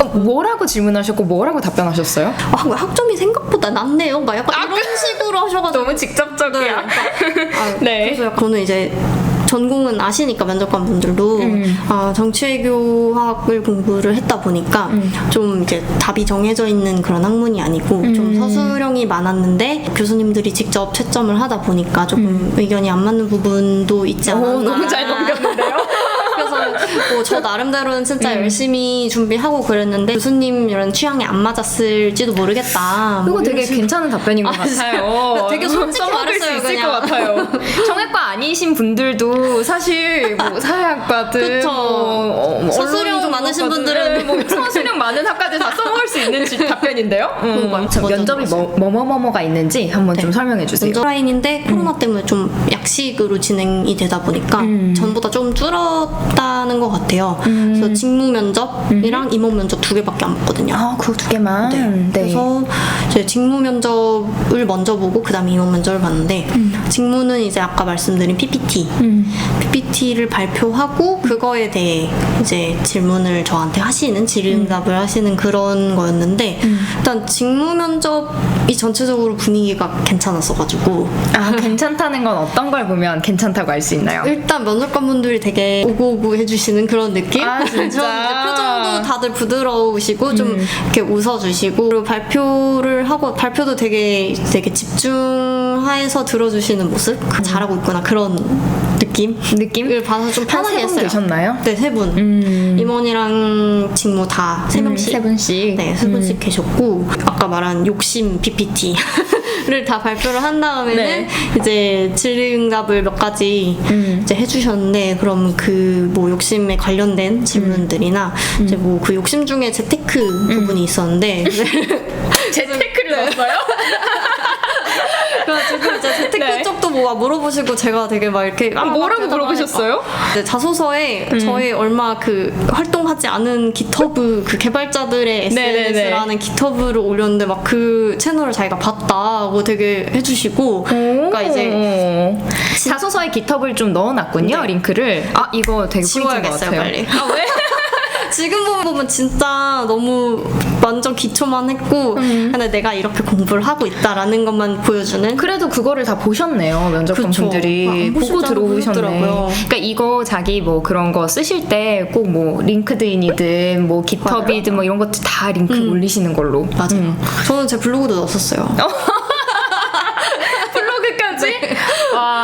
어, 뭐라고 질문하셨고 뭐라고 답변하셨어요? 아, 학점이 생각보다 낮네요. 막 약간 이런 식으로 하셔가지고 너무 직접적이야. 아, 네. 그래서 저는 이제 전공은 아시니까 면접관 분들도 음. 아, 정치외교학을 공부를 했다 보니까 음. 좀 이제 답이 정해져 있는 그런 학문이 아니고 좀 음. 서술형이 많았는데 교수님들이 직접 채점을 하다 보니까 조금 의견이 안 맞는 부분도 있지 않았나. 음. 오, 너무 잘 넘겼는데요? 뭐 저 나름대로는 진짜 음. 열심히 준비하고 그랬는데 교수님 이런 취향에 안 맞았을지도 모르겠다. 그거 뭐 되게 이런 식으로. 괜찮은 답변인 것 아? 같아요. 되게 솔직히 써먹을 수 말했어요, 있을 그냥. 것 같아요. 정외과 아니신 분들도 사실 뭐 사회학과든 그쵸. 뭐, 어, 서술형 언론 많으신 분들은 뭐 서술형 많은 학과들 다 써먹을 수 있는 지- 답변인데요. 음, 맞아, 맞아, 면접이 맞아. 뭐, 뭐뭐뭐뭐가 있는지 한번 좀 네. 설명해 주세요. 면접 라인인데 코로나 때문에 좀 약식으로 진행이 되다 보니까 음. 전보다 좀 줄었다는 것 같아요. 그래서 직무 면접이랑 임원 면접 두 개밖에 안 봤거든요. 아, 그거 두 개만. 네. 그래서 이제 직무 면접을 먼저 보고 그다음에 임원 면접을 봤는데 직무는 이제 아까 말씀드린 PPT, 음. PPT를 발표하고 그거에 대해 이제 질문을 저한테 하시는 질의응답을 하시는 그런 거였는데 일단 직무 면접이 전체적으로 분위기가 괜찮았어가지고 아, 괜찮다는 건 어떤 걸 보면 괜찮다고 알 수 있나요? 일단 면접관분들이 되게 오고오고 해주시는 그런 느낌? 아, 진짜? 표정도 다들 부드러우시고 좀 음. 이렇게 웃어주시고 그리고 발표를 하고 발표도 되게 되게 집중해서 들어주시는 모습 그 잘하고 있구나 그런 느낌? 느낌? 을 봐서 좀 편하게 했어요. 계셨나요? 네, 세 분. 음. 임원이랑 직무 다세 명씩. 세 분씩. 네, 세 분씩 계셨고 아까 말한 욕심 PPT를 다 발표를 한 다음에는 네. 이제 질의응답을 몇 가지 음. 이제 해주셨는데 그럼 그 뭐 욕심에 관련된 질문들이나 음. 이제 뭐 그 욕심 중에 재테크 부분이 있었는데 재테크를 넣었어요? 그래가지고 이제 재테크 네. 쪽도 뭐 물어보시고 제가 되게 막 이렇게 아, 뭐라고 물어보셨어요? 이제 자소서에 음. 저의 얼마 그 활동하지 않은 기터브 그 개발자들의 네네네. SNS라는 기터브를 올렸는데 막 그 채널을 자기가 봤다고 되게 해주시고 그러니까 이제 자소서에 기텁을 좀 넣어놨군요 네. 링크를 아 이거 되게 지워야겠어요 같아요 빨리. 아 왜? 지금 보면 진짜 너무 완전 기초만 했고 음. 근데 내가 이렇게 공부를 하고 있다라는 것만 보여주는 그래도 그거를 다 보셨네요 면접관 그쵸. 분들이 아, 안 보고 들어오셨네. 그러니까 이거 자기 뭐 그런 거 쓰실 때 꼭 뭐 링크드인이든 뭐 기텁이든 뭐 이런 것들 다 링크 음. 올리시는 걸로. 맞아요. 음. 저는 제 블로그도 넣었었어요. 블로그까지?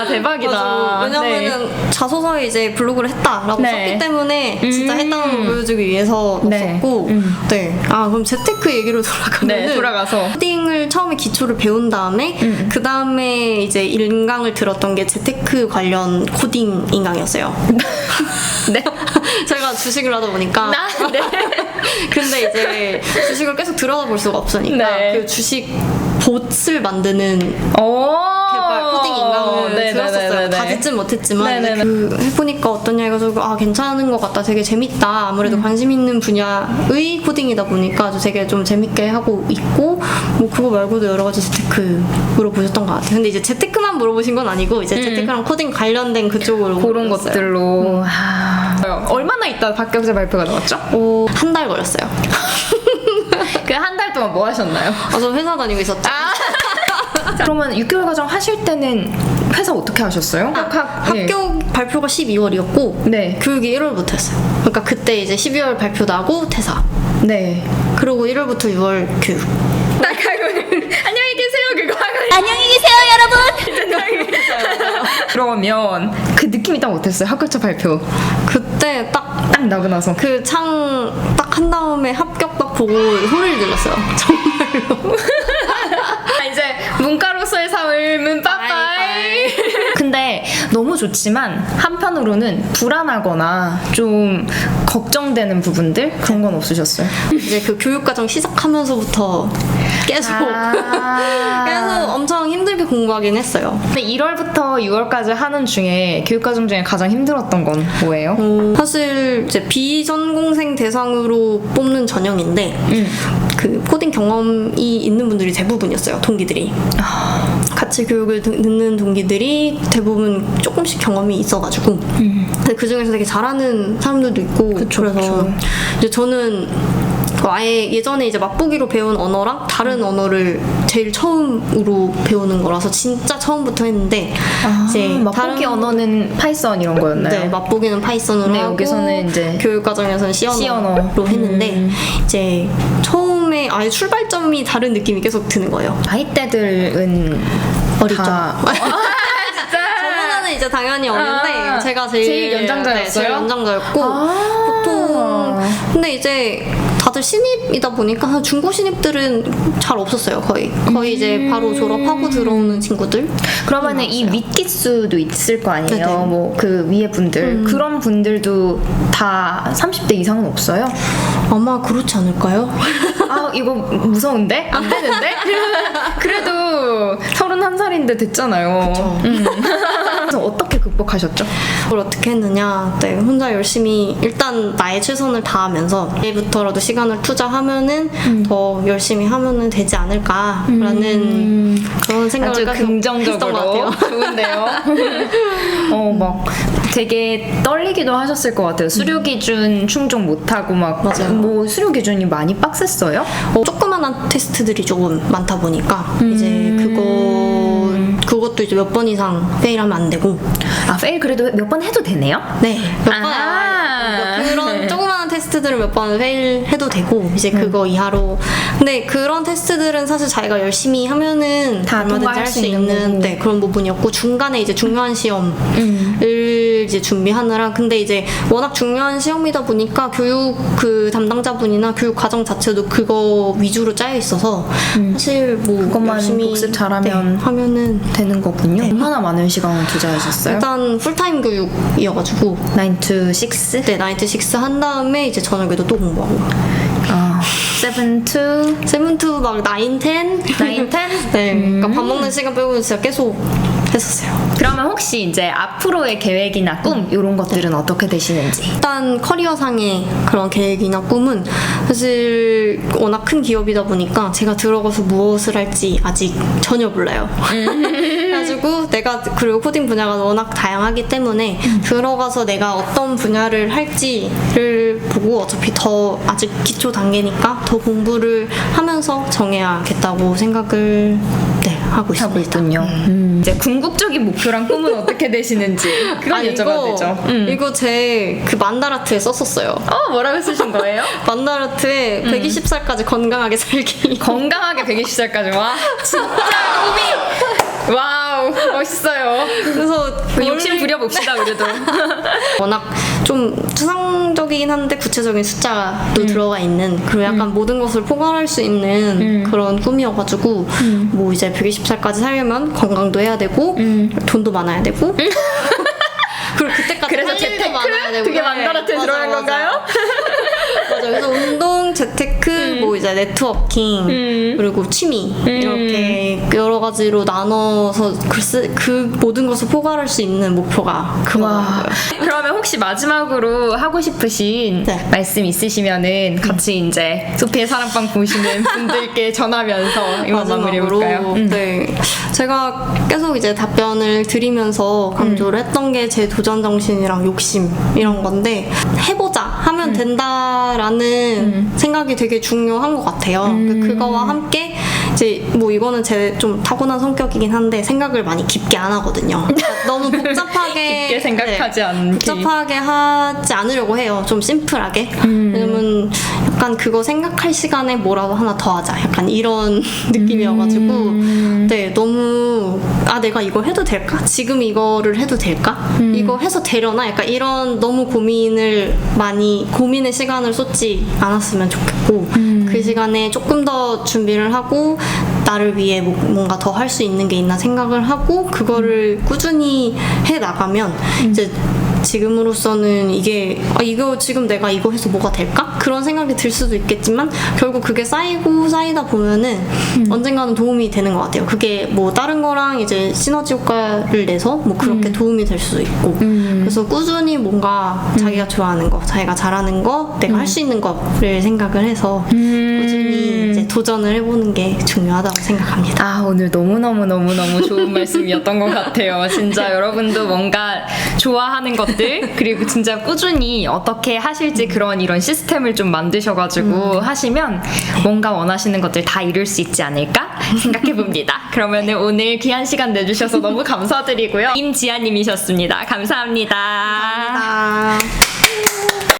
와 대박이다. 맞아. 왜냐면은 자소서에 이제 블로그를 했다라고 네. 썼기 때문에 진짜 음. 했다는 걸 보여주기 위해서 네. 넣었고 음. 네. 아 그럼 재테크 얘기로 돌아가면은 네 돌아가서. 코딩을 처음에 기초를 배운 다음에 음. 그 다음에 이제 인강을 들었던 게 재테크 관련 코딩 인강이었어요. 네. 제가 주식을 하다 보니까 나 네. 근데 이제 주식을 계속 들여다볼 수가 없으니까 네. 그 주식 봇을 만드는 오. 코딩 인강을 네네네네네. 들었었어요. 다 듣진 못했지만 이제 네네네. 그 해보니까 어떠냐 해가지고 아 괜찮은 것 같다. 되게 재밌다. 아무래도 음. 관심 있는 분야의 코딩이다 보니까 되게 좀 재밌게 하고 있고 뭐 그거 말고도 여러 가지 재테크 물어보셨던 것 같아요. 근데 이제 재테크만 물어보신 건 아니고 이제 재테크랑 코딩 관련된 그쪽으로 음. 그런 물어봤어요. 것들로. 아. 얼마나 있다 합격자 발표가 나왔죠? 오, 한달 걸렸어요. 그 한 달 동안 뭐 하셨나요? 아, 저 회사 다니고 있었죠. 그러면 6개월 과정 하실 때는 회사 어떻게 하셨어요? 학, 예. 학교 발표가 12월이었고 네. 교육이 1월부터 했어요. 그러니까 그때 이제 12월 발표 나고 퇴사. 네. 그리고 1월부터 6월 교육. 안녕히 계세요 그거 하고 안녕히 계세요, 여러분. 그러면 그 느낌이 딱 어땠어요? 합격자 발표 그때 딱 딱 나고 나서 그 창 딱 한 다음에 합격 딱 보고 소리를 질렀어요. 정말로. 아, 이제 문과로서의 삶은 빠빠이 근데 너무 좋지만 한편으로는 불안하거나 좀 걱정되는 부분들 그런 건 없으셨어요? 이제 그 교육과정 시작하면서부터 계속 아. 계속 엄청 힘들게 공부하긴 했어요. 근데 1월부터 6월까지 하는 중에 교육과정 중에 가장 힘들었던 건 뭐예요? 어, 사실 이제 비전공생 대상으로 뽑는 전형인데 음. 그 코딩 경험이 있는 분들이 대부분이었어요 동기들이 같이 교육을 듣- 듣는 동기들이 대부분 조금씩 경험이 있어가지고 근데 그 중에서 되게 잘하는 사람들도 있고 그쵸, 래서 그쵸. 이제 저는 아예 예전에 이제 맛보기로 배운 언어랑 다른 언어를 제일 처음으로 배우는 거라서 진짜 처음부터 했는데 이제 아, 맛보기 언어는 파이썬 이런 거였나요? 네, 맛보기는 파이썬으로 네, 하고 여기서는 이제 교육 과정에서는 C 언어로 언어. 했는데 음. 이제 처음에 아예 출발점이 다른 느낌이 계속 드는 거예요. 아이 때들은 어리죠. 다... 당연히 어린데 아, 제가 제일, 제일 연장자였어요? 네, 제일 연장자였고 아. 보통 근데 이제 다들 신입이다 보니까 한 중고 신입들은 잘 없었어요 거의 거의 이제 바로 졸업하고 들어오는 친구들 그러면은 이 윗기수도 있을 거 아니에요? 네네. 음. 뭐그 위에 분들 그런 분들도 다 30대 이상은 없어요? 아마 그렇지 않을까요? 아 이거 무서운데? 안 되는데? 그래도 31살인데 됐잖아요. 음. 그래서 어떻게 극복하셨죠? 그걸 어떻게 했느냐 네 혼자 열심히 일단 나의 최선을 다하면서 내일부터라도 시간을 투자하면은 음. 더 열심히 하면은 되지 않을까라는 그런 생각을 아주 계속 했던 것 긍정적으로 같아요. 좋은데요. 어, 막 되게 떨리기도 하셨을 것 같아요. 수료 기준 충족 못하고 막 음. 맞아요. 뭐 수료 기준이 많이 빡셌어요? 어, 조그만한 테스트들이 조금 많다 보니까 이제 음. 그거 그것도 이제 몇 번 이상 페일하면 안 되고 아 페일 그래도 몇 번 해도 되네요? 네 몇 번 아. 그런 조그만한 테스트들을 몇 번 페일해도 되고 이제 그거 이하로 근데 그런 테스트들은 사실 자기가 열심히 하면은 다 얼마든지 할수수 있는. 네, 그런 부분이었고 중간에 이제 중요한 시험을 이제 준비하느라 근데 이제 워낙 중요한 시험이다 보니까 교육 그 담당자분이나 교육 과정 자체도 그거 위주로 짜여 있어서 사실 뭐 그것만 열심히 복습 잘하면 네, 하면은 되는 거군요. 얼마나 많은 시간을 투자하셨어요? 일단 풀타임 교육이어가지고 9 to 6? 네 나이트 식스 한 다음에 이제 저녁에도 또 공부하고. 아, 7 to 세븐 투 막 나인 텐? 9, 10? 네. 그러니까 밥 먹는 시간 빼고는 진짜 계속 했었어요 그러면 혹시 이제 앞으로의 계획이나 꿈 이런 것들은 어떻게 되시는지? 일단 커리어상의 그런 계획이나 꿈은 사실 워낙 큰 기업이다 보니까 제가 들어가서 무엇을 할지 아직 전혀 몰라요. 그래가지고 내가 그리고 코딩 분야가 워낙 다양하기 때문에 들어가서 내가 어떤 분야를 할지를 보고 어차피 더 아직 기초 단계니까 더 공부를 하면서 정해야겠다고 생각을 네, 하고 있습니다. 하고 있군요. 음. 이제 궁극적인 목표랑 꿈은 어떻게 되시는지 그건 아, 여쭤봐도 이거, 되죠. 음. 이거 제 그 만다라트에 썼었어요. 어 뭐라고 쓰신 거예요? 만다라트에 120살까지 건강하게 살기. 건강하게 120살까지 와 진짜 꿈이 와우 멋있어요. 그래서 그 욕심 부려봅시다 그래도. 워낙 좀 추상적이긴 한데 구체적인 숫자도 들어가 있는 그리고 약간 모든 것을 포괄할 수 있는 그런 꿈이어가지고 뭐 이제 120살까지 살려면 건강도 해야 되고 돈도 많아야 되고 그리고 그때까지 그래서 재테크? 많아야 되고 그게 네, 만다라트에 맞아요, 들어간. 건가요? 맞아. 그래서 운동, 재테크, 뭐 이제 네트워킹, 음. 그리고 취미 이렇게 여러 가지로 나눠서 그, 쓰- 그 모든 것을 포괄할 수 있는 목표가 와. 그거고요. 그러면 혹시 마지막으로 하고 싶으신 네. 말씀 있으시면은 같이 이제 소피의 사랑방 보시는 분들께 전하면서 이만 마무리해볼까요? 음. 네. 제가 계속 이제 답변을 드리면서 강조를 음. 했던 게 제 도전 정신이랑 욕심 이런 건데 해보자 하면 음. 된다라는 생각이 되게 중요한 것 같아요. 음. 그거와 함께 이제 뭐 이거는 제 좀 타고난 성격이긴 한데 생각을 많이 깊게 안 하거든요. 그러니까 너무 복잡하게 깊게 생각하지 않기. 복잡하게 하지 않으려고 해요. 좀 심플하게. 음. 왜냐면 약간 그거 생각할 시간에 뭐라도 하나 더 하자. 약간 이런 느낌이어가지고 음. 네 너무 아 내가 이거 해도 될까? 지금 이거를 해도 될까? 음. 이거 해서 되려나? 약간 이런 너무 고민을 많이 고민의 시간을 쏟지 않았으면 좋겠고 음. 그 시간에 조금 더 준비를 하고 나를 위해 뭐- 뭔가 더 할 수 있는 게 있나 생각을 하고 그거를 꾸준히 해 나가면 이제 지금으로서는 이게 아, 이거 지금 내가 이거 해서 뭐가 될까? 그런 생각이 들 수도 있겠지만 결국 그게 쌓이고 쌓이다 보면은 언젠가는 도움이 되는 것 같아요. 그게 뭐 다른 거랑 이제 시너지 효과를 내서 뭐 그렇게 도움이 될 수도 있고 그래서 꾸준히 뭔가 자기가 좋아하는 거, 자기가 잘하는 거, 내가 할 수 있는 거를 생각을 해서 꾸준히 이제 도전을 해보는 게 중요하다고 생각합니다. 아 오늘 너무 너무 너무 너무 좋은 말씀이었던 것 같아요. 진짜 여러분도 뭔가 좋아하는 것들 그리고 진짜 꾸준히 어떻게 하실지 그런 이런 시스템을 좀 만드셔가지고 하시면 뭔가 원하시는 것들 다 이룰 수 있지 않을까 생각해 봅니다. 그러면 오늘 귀한 시간 내주셔서 너무 감사드리고요. 임지아님이셨습니다. 감사합니다. 아.